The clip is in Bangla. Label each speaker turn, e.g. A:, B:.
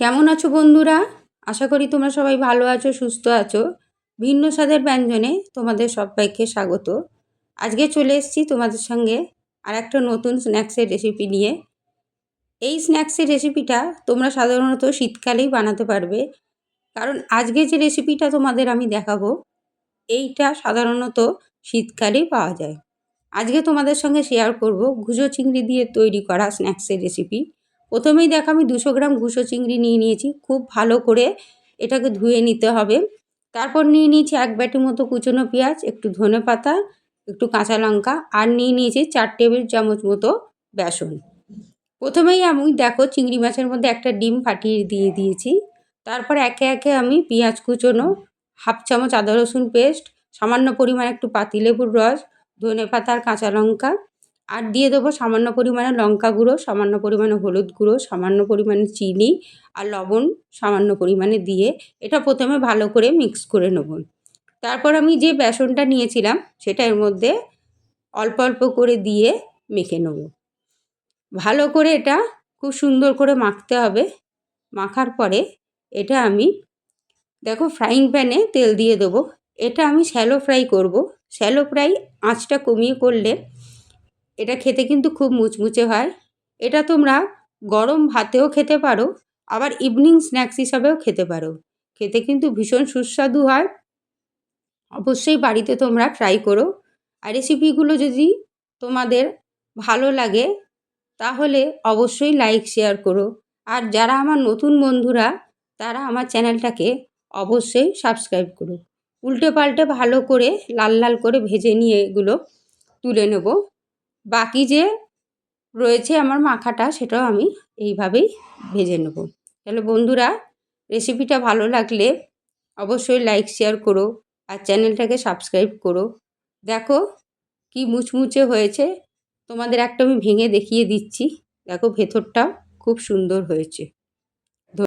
A: কেমন আছো বন্ধুরা? আশা করি তোমরা সবাই ভালো আছো, সুস্থ আছো। ভিন্ন স্বাদের ব্যঞ্জনে তোমাদের সবাইকে স্বাগত। আজকে চলে এসেছি তোমাদের সঙ্গে আর একটা নতুন স্ন্যাক্সের রেসিপি নিয়ে। এই স্ন্যাক্সের রেসিপিটা তোমরা সাধারণত শীতকালেই বানাতে পারবে। কারণ আজকে যে রেসিপিটা তোমাদের আমি দেখাবো, এইটা সাধারণত শীতকালেই পাওয়া যায়। আজকে তোমাদের সঙ্গে শেয়ার করব ঘুজো চিংড়ি দিয়ে তৈরি করা স্ন্যাক্সের রেসিপি প্রথমেই দেখো আমি দুশো গ্রাম ঘুষো চিংড়ি নিয়ে নিয়েছি, খুব ভালো করে এটাকে ধুয়ে নিতে হবে। তারপর নিয়ে নিয়েছি এক ব্যাটি মতো কুচনো পেঁয়াজ, একটু ধনে পাতা, একটু কাঁচা লঙ্কা, আর নিয়ে নিয়েছি চার টেবিল চামচ মতো বেসন। প্রথমেই আমি দেখো চিংড়ি মাছের মধ্যে একটা ডিম ফাটিয়ে দিয়ে দিয়েছি। তারপর একে একে আমি পেঁয়াজ কুচনো, হাফ চামচ আদা রসুন পেস্ট, সামান্য পরিমাণ একটু পাতিলেবুর রস, ধনে পাতা আর কাঁচা লঙ্কা আর দিয়ে দেবো সামান্য পরিমাণে লঙ্কা গুঁড়ো, সামান্য পরিমাণে হলুদ গুঁড়ো, সামান্য পরিমাণে চিনি আর লবণ সামান্য পরিমাণে দিয়ে এটা প্রথমে ভালো করে মিক্স করে নেব। তারপর আমি যে বেসনটা নিয়েছিলাম সেটা এর মধ্যে অল্প অল্প করে দিয়ে মেখে নেব। ভালো করে এটা খুব সুন্দর করে মাখতে হবে। মাখার পরে এটা আমি দেখো ফ্রাইং প্যানে তেল দিয়ে দেবো। এটা আমি শ্যালো ফ্রাই করব। শ্যালো ফ্রাই আঁচটা কমিয়ে করলে এটা খেতে কিন্তু খুব মুচমুচে হয়। এটা তোমরা গরম ভাতেও খেতে পারো, আবার ইভিনিং স্ন্যাক্স হিসাবেও খেতে পারো। খেতে কিন্তু ভীষণ সুস্বাদু হয়। অবশ্যই বাড়িতে তোমরা ট্রাই করো। আর রেসিপিগুলো যদি তোমাদের ভালো লাগে, তাহলে অবশ্যই লাইক শেয়ার করো। আর যারা আমার নতুন বন্ধুরা, তারা আমার চ্যানেলটাকে অবশ্যই সাবস্ক্রাইব করো। উল্টে পাল্টে ভালো করে, লাল লাল করে ভেজে নিয়ে এগুলো তুলে নেব। বাকি যে রয়েছে আমার মাখাটা, সেটাও আমি এইভাবেই ভেজে নেব। তাহলে বন্ধুরা রেসিপিটা ভালো লাগলে অবশ্যই লাইক শেয়ার করো আর চ্যানেলটাকে সাবস্ক্রাইব করো। দেখো কি মুচমুচে হয়েছে। তোমাদের একটা আমি ভেঙে দেখিয়ে দিচ্ছি। দেখো ভেতরটা খুব সুন্দর হয়েছে।